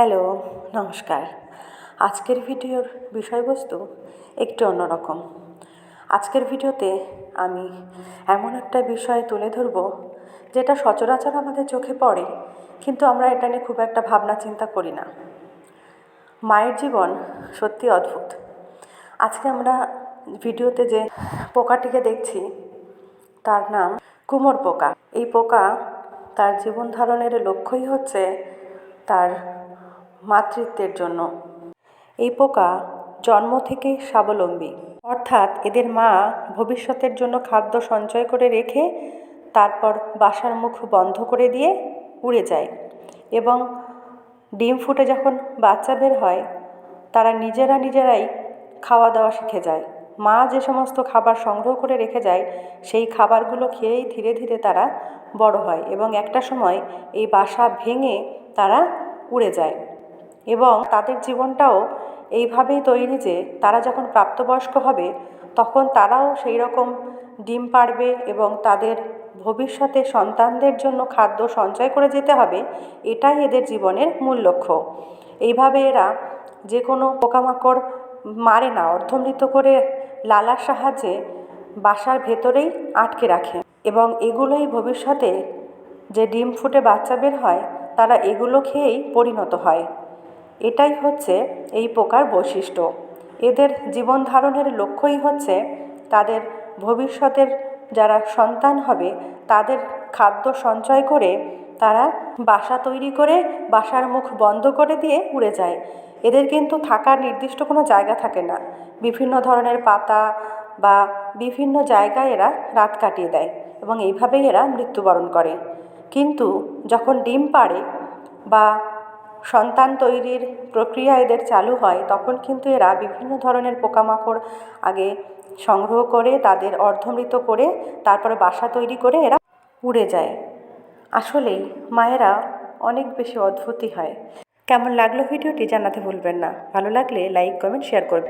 Hello, নমস্কার। আজকের ভিডিওর বিষয়বস্তু একটু অন্যরকম। আজকের ভিডিওতে আমি এমন একটা বিষয় তুলে ধরব, যেটা সচরাচর আমাদের চোখে পড়ে, কিন্তু আমরা এটা নিয়ে খুব একটা ভাবনা চিন্তা করি না। মায়ের জীবন সত্যি অদ্ভুত। আজকে আমরা ভিডিওতে যে পোকাটিকে দেখছি, তার নাম কুমোর পোকা। এই পোকা তার জীবন ধারণের লক্ষ্যই হচ্ছে তার মাতৃত্বের জন্য। এই পোকা জন্ম থেকেই স্বাবলম্বী। অর্থাৎ এদের মা ভবিষ্যতের জন্য খাদ্য সঞ্চয় করে রেখে তারপর বাসার মুখ বন্ধ করে দিয়ে উড়ে যায় এবং ডিম ফুটে যখন বাচ্চা বের হয়, তারা নিজেরা নিজেরাই খাওয়া দাওয়া শিখে যায়। মা যে সমস্ত খাবার সংগ্রহ করে রেখে যায়, সেই খাবারগুলো খেয়েই ধীরে ধীরে তারা বড় হয় এবং একটা সময় এই বাসা ভেঙে তারা উড়ে যায়। এবং তাদের জীবনটাও এইভাবেই তৈরি যে তারা যখন প্রাপ্তবয়স্ক হবে, তখন তারাও সেই রকম ডিম পাড়বে এবং তাদের ভবিষ্যতে সন্তানদের জন্য খাদ্য সঞ্চয় করে যেতে হবে, এটাই এদের জীবনের মূল লক্ষ্য। এইভাবে এরা যে কোনো পোকামাকড় মারে না, অর্ধমৃত করে লালার সাহায্যে বাসার ভেতরেই আটকে রাখে এবং এগুলোই ভবিষ্যতে যে ডিম ফুটে বাচ্চা বের হয়, তারা এগুলো খেয়েই পরিণত হয়। এটাই হচ্ছে এই পোকার বৈশিষ্ট্য। এদের জীবন ধারণের লক্ষ্যই হচ্ছে তাদের ভবিষ্যতের যারা সন্তান হবে, তাদের খাদ্য সঞ্চয় করে তারা বাসা তৈরি করে, বাসার মুখ বন্ধ করে দিয়ে উড়ে যায়। এদের কিন্তু থাকার নির্দিষ্ট কোনো জায়গা থাকে না। বিভিন্ন ধরনের পাতা বা বিভিন্ন জায়গায় এরা রাত কাটিয়ে দেয় এবং এইভাবেই এরা মৃত্যুবরণ করে। কিন্তু যখন ডিম পাড়ে বা সন্তান তৈরির প্রক্রিয়া এদের চালু হয়, তখন কিন্তু এরা বিভিন্ন ধরনের পোকামাকড় আগে সংগ্রহ করে, তাদের অর্ধমৃত করে, তারপরে বাসা তৈরি করে এরা উড়ে যায়। আসলেই মায়েরা অনেক বেশি অদ্ভুতই হয়। কেমন লাগল ভিডিওটি জানাতে ভুলবেন না। ভালো লাগলে লাইক, কমেন্ট, শেয়ার করে